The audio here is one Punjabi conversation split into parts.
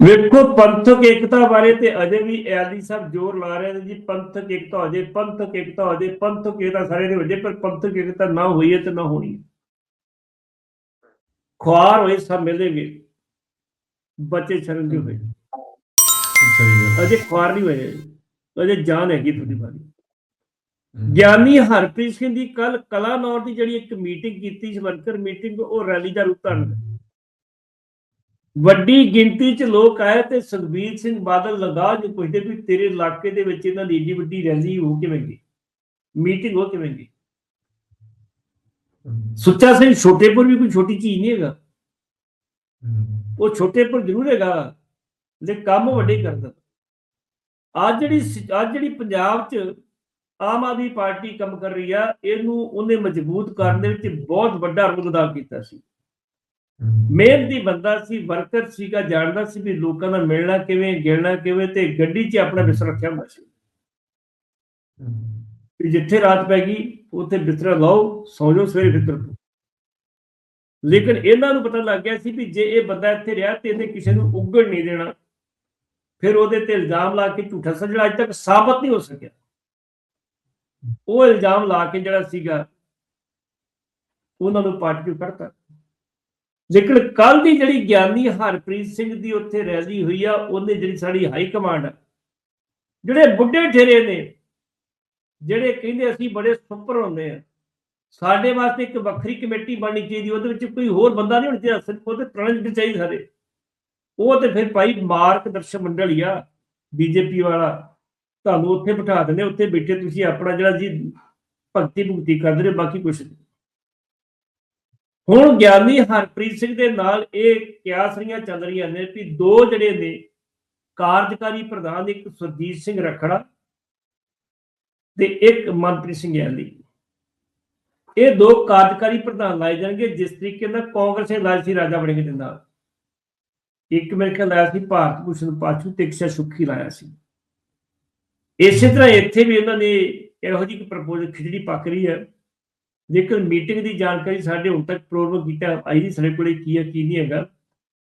ਵੇਖੋ ਪੰਥਕ ਏਕਤਾ ਬਾਰੇ ਤੇ ਅਜੇ ਵੀ ਐਲੀ ਸਾਹਿਬ ਜ਼ੋਰ ਲਾ ਰਹੇ ਨੇ ਜੀ ਪੰਥਕ ਏਕਤਾ ਹੋ ਜੇ ਪੰਥਕ ਏਕਤਾ ਹੋ ਜੇ ਪੰਥਕ ਏਕਤਾ ਸਾਰੇ ਦੇ ਵਜੇ ਪਰ ਪੰਥਕ ਏਕਤਾ ਨਾ ਹੋਈ ਹੈ ਤੇ ਨਾ ਹੋਣੀ ਹੈ। ਖੁਆਰ ਹੋਏ ਸਭ ਮਿਲੇਗੇ ਬੱਚੇ ਸ਼ਰਨ ਦੇ ਹੋਏ ਅਜੇ ਖੁਆਰ ਨਹੀਂ ਹੋਏ ਅਜੇ ਜਾਨ ਹੈਗੀ ਤੁਹਾਡੀ ਬਾਰੀ ਗਿਆਨੀ ਹਰਪ੍ਰੀਤ ਸਿੰਘ ਦੀ ਕੱਲ ਕਲਾਨੌਰ ਦੀ ਜਿਹੜੀ ਇੱਕ ਮੀਟਿੰਗ ਕੀਤੀ ਸੀ ਵਰਕਰ ਮੀਟਿੰਗ ਉਹ ਰੈਲੀ ਦਾ ਰੂਪ ਧਾਰਨ। ਵੱਡੀ ਗਿਣਤੀ 'ਚ ਲੋਕ ਆਏ ਤੇ ਸੁਖਬੀਰ ਸਿੰਘ ਬਾਦਲ ਲਗਾ ਜੀ ਪੁੱਛਦੇ ਵੀ ਤੇਰੇ ਇਲਾਕੇ ਦੇ ਵਿੱਚ ਇਹਨਾਂ ਦੀ ਏਡੀ ਵੱਡੀ ਰੈਲੀ ਹੋ ਕਿਵੇਂ ਗਈ? ਮੀਟਿੰਗ ਹੋ ਕਿਵੇਂ ਗਈ? ਸੁੱਚਾ ਸਿੰਘ ਛੋਟੇਪੁਰ ਵੀ ਕੋਈ ਛੋਟੀ ਚੀਜ਼ ਨਹੀਂ ਹੈਗਾ। ਉਹ ਛੋਟੇਪੁਰ ਜ਼ਰੂਰ ਹੈਗਾ ਲੈ ਕੰਮ ਵੱਡੇ ਕਰਦਾ ਅੱਜ ਜਿਹੜੀ ਅੱਜ ਜਿਹੜੀ ਪੰਜਾਬ 'ਚ ਆਮ ਆਦਮੀ ਪਾਰਟੀ ਕੰਮ ਕਰ ਰਹੀ ਆ, ਇਹਨੂੰ ਉਹਨੇ ਮਜ਼ਬੂਤ ਕਰਨ ਦੇ ਵਿੱਚ ਬਹੁਤ ਵੱਡਾ ਰੋਲ ਅਦਾ ਕੀਤਾ ਸੀ। ਮਿਹਨਤੀ ਬੰਦਾ ਸੀ ਵਰਕਰ ਸੀਗਾ ਜਾਣਦਾ ਸੀ ਵੀ ਲੋਕਾਂ ਨਾਲ ਮਿਲਣਾ ਕਿਵੇਂ ਗਿਲਣਾ ਕਿਵੇਂ ਤੇ ਗੱਡੀ 'ਚ ਆਪਣਾ ਬਿਸਤਰਾ ਰੱਖਿਆ ਹੁੰਦਾ ਸੀ। ਵੀ ਜਿੱਥੇ ਰਾਤ ਪੈ ਗਈ ਉੱਥੇ ਬਿਸਤਰਾ ਲਾਓ ਸੌਂ ਜਾਓ ਸਵੇਰੇ ਫਿਕਰ ਕਰੋ ਲੇਕਿਨ ਇਹਨਾਂ ਨੂੰ ਪਤਾ ਲੱਗ ਗਿਆ ਸੀ ਵੀ ਜੇ ਇਹ ਬੰਦਾ ਇੱਥੇ ਰਿਹਾ ਤੇ ਇਹਨੇ ਕਿਸੇ ਨੂੰ ਉੱਗਣ ਨਹੀਂ ਦੇਣਾ। ਫਿਰ ਉਹਦੇ ਤੇ ਇਲਜ਼ਾਮ ਲਾ ਕੇ ਝੂਠਾ ਜਿਹੜਾ ਅੱਜ ਤੱਕ ਸਾਬਤ ਨਹੀਂ ਹੋ ਸਕਿਆ। ਉਹ ਇਲਜ਼ਾਮ ਲਾ ਕੇ ਜਿਹੜਾ ਸੀਗਾ ਉਹਨਾਂ ਨੂੰ ਪਾਰਟੀ ਤੋਂ ਕੱਢਤਾ। ਲੇਕਿਨ ਕੱਲ ਦੀ ਜਿਹੜੀ ਗਿਆਨੀ ਹਰਪ੍ਰੀਤ ਸਿੰਘ ਦੀ ਉੱਥੇ ਰੈਲੀ ਹੋਈ ਆ, ਉਹਨੇ ਜਿਹੜੀ ਸਾਡੀ ਹਾਈ ਕਮਾਂਡ, ਜਿਹੜੇ ਬੁੱਢੇ ਠੇਰੇ ਨੇ, ਜਿਹੜੇ ਕਹਿੰਦੇ ਅਸੀਂ ਬੜੇ ਸੁਪਰ ਹੁੰਦੇ ਆ, ਸਾਡੇ ਵਾਸਤੇ ਇੱਕ ਵੱਖਰੀ ਕਮੇਟੀ ਬਣਨੀ ਚਾਹੀਦੀ, ਉਹਦੇ ਵਿੱਚ ਕੋਈ ਹੋਰ ਬੰਦਾ ਨਹੀਂ ਹੋਣਾ ਚਾਹੀਦਾ, ਸਿਰਫ ਉਹਦੇ ਪ੍ਰਣਜ ਚਾਹੀਦੇ ਸਾਰੇ। ਉਹ ਤੇ ਫਿਰ ਭਾਈ ਮਾਰਕ ਦਰਸ਼ਨ ਮੰਡਲ ਹੀ ਆ, ਬੀਜੇਪੀ ਵਾਲਾ, ਤੁਹਾਨੂੰ ਉੱਥੇ ਬਿਠਾ ਦਿੰਦੇ ਉੱਥੇ ਬੈਠੇ ਤੁਸੀਂ ਆਪਣਾ ਜਿਹੜਾ ਜੀ ਭਗਤੀ ਭੁਗਤੀ ਕਰਦੇ ਰਹੋ, ਬਾਕੀ ਕੁਛ ਨਹੀਂ। ਹੁਣ ਗਿਆਨੀ ਹਰਪ੍ਰੀਤ ਸਿੰਘ ਦੇ ਨਾਲ ਇਹ ਕਿਆਸਰੀਆਂ ਚੱਲ ਰਹੀਆਂ ਨੇ ਵੀ ਦੋ ਜਿਹੜੇ ਨੇ ਕਾਰਜਕਾਰੀ ਪ੍ਰਧਾਨ ਇੱਕ ਸੁਰਜੀਤ ਸਿੰਘ ਰਖੜਾ ਤੇ ਇੱਕ ਮਨਪ੍ਰੀਤ ਸਿੰਘ ਐਲੀ ਇਹ ਦੋ ਕਾਰਜਕਾਰੀ ਪ੍ਰਧਾਨ ਲਾਏ ਜਾਣਗੇ, ਜਿਸ ਤਰੀਕੇ ਨਾਲ ਕਾਂਗਰਸ ਨੇ ਲਾਇਆ ਸੀ ਰਾਜਾ ਵੜਿੰਗ ਦੇ ਨਾਲ। ਇੱਕ ਮੇਰੇ ਖਿਆਲ ਲਾਇਆ ਸੀ ਭਾਰਤ ਭੂਸ਼ਣ ਪਾਛੂ ਤੇ ਇੱਕ ਸ਼ਾਇਦ ਸੁੱਖੀ ਲਾਇਆ ਸੀ। ਇਸੇ ਤਰ੍ਹਾਂ ਇੱਥੇ ਵੀ ਇਹਨਾਂ ਨੇ ਇਹੋ ਜਿਹੀ ਪ੍ਰਪੋਜ਼ਲ ਖਿਚੜੀ ਪੱਕ ਰਹੀ ਹੈ। ਲੇਕਿਨ ਮੀਟਿੰਗ ਦੀ ਜਾਣਕਾਰੀ ਸਾਡੇ ਹੁਣ ਤੱਕ ਪ੍ਰੋਗਰਾਮ ਕੀਤਾ ਆਈ ਨਹੀਂ ਸਾਡੇ ਕੋਲੇ ਕੀ ਹੈ ਕੀ ਨਹੀਂ ਹੈਗਾ।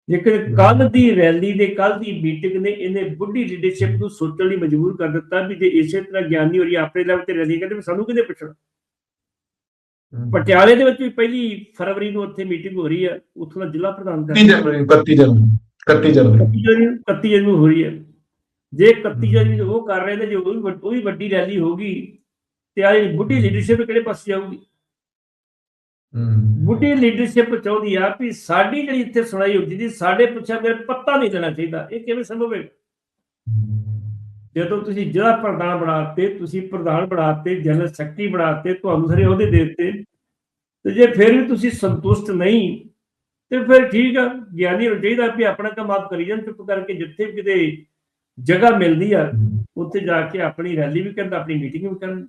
ਲੇਕਿਨ ਕੱਲ ਦੀ ਰੈਲੀ ਦੇ ਕੱਲ ਦੀ ਮੀਟਿੰਗ ਨੇ ਇਹਨੇ ਬੁੱਢੀ ਲੀਡਰਸ਼ਿਪ ਨੂੰ ਸੋਚਣ ਲਈ ਮਜਬੂਰ ਕਰ ਦਿੱਤਾ ਵੀ ਜੇ ਇਸੇ ਤਰ੍ਹਾਂ ਗਿਆਨੀ ਹੋਰੀ ਆਪਣੇ ਲੈਵਲ ਤੇ ਰੈਲੀ ਕਰਦੇ ਸਾਨੂੰ ਕਿਹਦੇ ਪੁੱਛਣਾ। ਪਟਿਆਲੇ ਦੇ ਵਿੱਚ ਵੀ ਪਹਿਲੀ ਫਰਵਰੀ ਨੂੰ ਉੱਥੇ ਮੀਟਿੰਗ ਹੋ ਰਹੀ ਹੈ ਉੱਥੋਂ ਦਾ ਜ਼ਿਲ੍ਹਾ ਪ੍ਰਧਾਨ ਕਰ 31 ਜਨਵਰੀ 31 ਜਨਵਰੀ 31 ਜਨਵਰੀ। 31 ਜਨਵਰੀ ਨੂੰ 31 ਜਨਵਰੀ ਨੂੰ ਹੋ ਰਹੀ ਹੈ। ਜੇ 31 ਜਨਵਰੀ ਨੂੰ ਉਹ ਕਰ ਰਹੇ ਨੇ ਜੇ ਉਹ ਵੀ ਵੱਡ- ਉਹ ਵੀ ਵੱਡੀ ਰੈਲੀ ਹੋਗੀ ਤੇ ਆ ਬੁੱਢੀ ਲੀਡਰਸ਼ਿਪ ਕਿਹੜੇ ਪਾਸੇ ਜਾਊਗੀ? ਬੁੱਢੀ ਲੀਡਰਸ਼ਿਪ ਚਾਹੁੰਦੀ ਆ ਵੀ ਸਾਡੀ ਜਿਹੜੀ ਇੱਥੇ ਸੁਣਾਈ ਹੁੰਦੀ ਸੀ ਸਾਡੇ ਪੁੱਛਿਆ ਮੇਰੇ ਪੱਤਾ ਨਹੀਂ ਦੇਣਾ ਚਾਹੀਦਾ। ਇਹ ਕਿਵੇਂ ਸੰਭਵ ਹੈ? ਜਦੋਂ ਤੁਸੀਂ ਜ਼ਿਲ੍ਹਾ ਪ੍ਰਧਾਨ ਬਣਾਤੇ ਤੁਸੀਂ ਪ੍ਰਧਾਨ ਬਣਾਤੇ ਜਨਰਲ ਸੈਕਟਰੀ ਬਣਾਤੇ ਤੁਹਾਨੂੰ ਸਾਰੇ ਅਹੁਦੇ ਦੇ ਦਿੱਤੇ ਤੇ ਜੇ ਫਿਰ ਵੀ ਤੁਸੀਂ ਸੰਤੁਸ਼ਟ ਨਹੀਂ ਤੇ ਫਿਰ ਠੀਕ ਆ ਗਿਆਨੀ ਨੂੰ ਚਾਹੀਦਾ ਵੀ ਆਪਣਾ ਕੰਮ ਆਪ ਕਰੀ ਜਾਣ ਚੁੱਪ ਕਰਕੇ ਜਿੱਥੇ ਵੀ ਕਿਤੇ ਜਗ੍ਹਾ ਮਿਲਦੀ ਆ ਉੱਥੇ ਜਾ ਕੇ ਆਪਣੀ ਰੈਲੀ ਵੀ ਕਰਨ ਆਪਣੀ ਮੀਟਿੰਗ ਵੀ ਕਰਨ।